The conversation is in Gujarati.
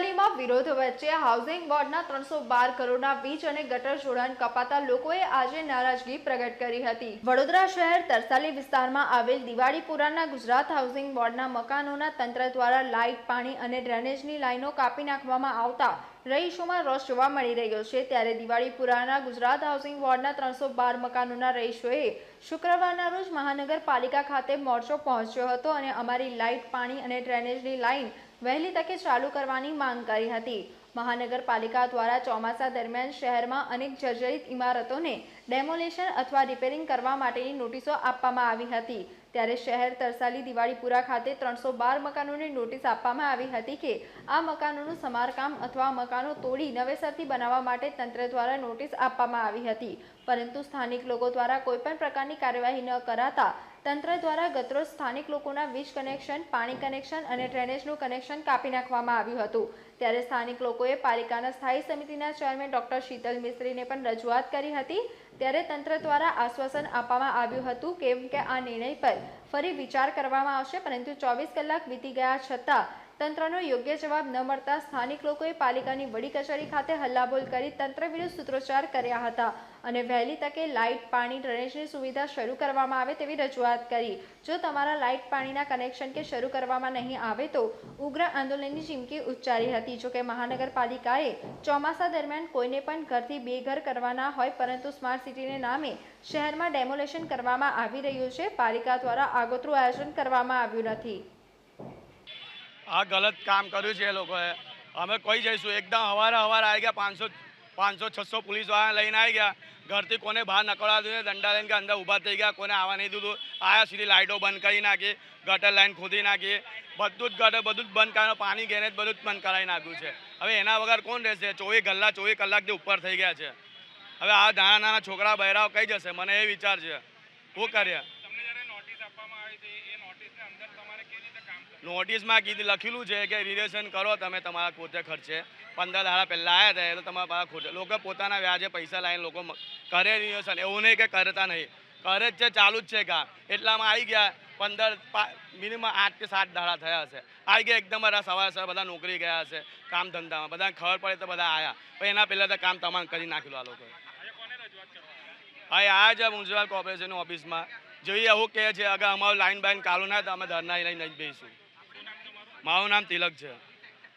તરસાલીમાં વિરોધ વચ્ચે હાઉસિંગ બોર્ડના ત્રણસો બાર કરોડના વીજ અને ગટર જોડાણ કપાતા લોકોએ આજે નારાજગી પ્રગટ કરી હતી. વડોદરા શહેર તરસાલી વિસ્તારમાં આવેલ દિવાળીપુરાના ગુજરાત હાઉસિંગ બોર્ડના મકાનોના તંત્ર દ્વારા લાઇટ, પાણી અને ડ્રેનેજની લાઈનો કાપી નાખવામાં આવતા રહીશોમાં રોષ જોવા મળી રહ્યો છે. ત્યારે દિવાળીપુરાના ગુજરાત હાઉસિંગ બોર્ડના ત્રણસો બાર મકાનોના રહીશોએ શુક્રવારના રોજ મહાનગરપાલિકા ખાતે મોરચો પહોંચ્યો હતો અને અમારી લાઇટ, પાણી અને ડ્રેનેજની લાઇન વહેલી તકે ચાલુ કરવાની માંગ કરી હતી. મહાનગરપાલિકા દ્વારા ચોમાસા દરમિયાન શહેરમાં અનેક જર્જરિત ઇમારતોને ડેમોલેશન અથવા રિપેરિંગ કરવા માટેની નોટિસો આપવામાં આવી હતી. ત્યારે શહેર તરસાલી દિવાળીપુરા ખાતે ત્રણસો બાર મકાનોની નોટિસ આપવામાં આવી હતી કે આ મકાનોનું સમારકામ અથવા મકાનો તોડી નવેસરથી બનાવવા માટે તંત્ર દ્વારા નોટિસ આપવામાં આવી હતી. પરંતુ સ્થાનિક લોકો દ્વારા કોઈપણ પ્રકારની કાર્યવાહી ન કરાતા તંત્ર દ્વારા ગતરોજ સ્થાનિક લોકોના વીજ કનેક્શન, પાણી કનેક્શન અને ડ્રેનેજનું કનેક્શન કાપી નાખવામાં આવ્યું હતું. ત્યારે સ્થાનિક લોકોએ પાલિકાના સ્થાયી સમિતિના ચેરમેન ડોક્ટર શીતલ મિસ્ત્રીને પણ રજૂઆત કરી હતી. ત્યારે તંત્ર દ્વારા આશ્વાસન આપવામાં આવ્યું હતું કેમ કે આ નિર્ણય પર ફરી વિચાર કરવામાં આવશે, પરંતુ ચોવીસ કલાક વીતી ગયા છતાં તંત્રનો યોગ્ય જવાબ ન મળતા સ્થાનિક લોકોએ પાલિકાની વડી કચેરી ખાતે હલ્લાબોલ કરી તંત્ર વિરુદ્ધ સૂત્રોચ્ચાર કર્યા હતા અને વહેલી તકે લાઇટ, પાણી, ડ્રેનેજની સુવિધા શરૂ કરવામાં આવે તેવી રજૂઆત કરી. જો તમારા લાઇટ, પાણીના કનેક્શન કે શરૂ કરવામાં નહીં આવે તો ઉગ્ર આંદોલનની ચીમકી ઉચ્ચારી હતી. જોકે મહાનગરપાલિકાએ ચોમાસા દરમિયાન કોઈને પણ ઘરથી બેઘર કરવાના હોય પરંતુ સ્માર્ટ સિટીને નામે શહેરમાં ડેમોલેશન કરવામાં આવી રહ્યું છે. પાલિકા દ્વારા આગોતરું આયોજન કરવામાં આવ્યું નથી. આ ગલત કામ કર્યું છે એ લોકોએ. અમે કહી જઈશું, એકદમ હવારે હવારે આવી ગયા, પાંચસો પાંચસો, છસો પોલીસવાળા લઈને આવી ગયા. ઘરથી કોને બહાર નકળવા દીધું, દંડા લઈને અંદર ઊભા થઈ ગયા, કોને આવવા નહીં દીધું. આયા સીધી લાઇટો બંધ કરી નાખી, ગટર લાઈન ખોદી નાખી. બધું જ ગટર, બધું જ બંધ કરાવ્યું પાણી ગેરેજ બધું જ બંધ કરાવી નાખ્યું છે. હવે એના વગર કોણ રહેશે? ચોવીસ કલાક ચોવીસ કલાકથી ઉપર થઈ ગયા છે. હવે આ નાના નાના છોકરા બહેરાઓ કઈ જશે? મને એ વિચાર છે. શું કરીએ? નોટિસમાં કીધું લખેલું છે કે રિલેશન કરો તમે તમારા પોતે ખર્ચે. પંદર દાડા પહેલાં આવ્યા હતા એટલે તમારા પાસે ખોટે. લોકો પોતાના વ્યાજે પૈસા લાવીને લોકો કરે રિલેશન. એવું નહીં કે કરતા નહીં. કરે જ છે ચાલુ જ છે કા એટલામાં આવી ગયા. પંદર મિનિમમ આઠ કે સાત દાડા થયા હશે. આવી ગયા એકદમ બધા સવારે સવારે બધા નોકરી ગયા હશે કામ ધંધામાં. બધાને ખબર પડે તો બધા આવ્યા પણ એના પહેલાં તો કામ તમામ કરી નાખેલું આ લોકોએ. હા આ જ મ્યુનિસિપલ કોર્પોરેશનની ઓફિસમાં જોઈએ એવું કહે છે અગર અમારું લાઈન બાઈન કાલું ના તો અમે ધરના લઈને જ બેસીશું મારું નામ તિલક છે.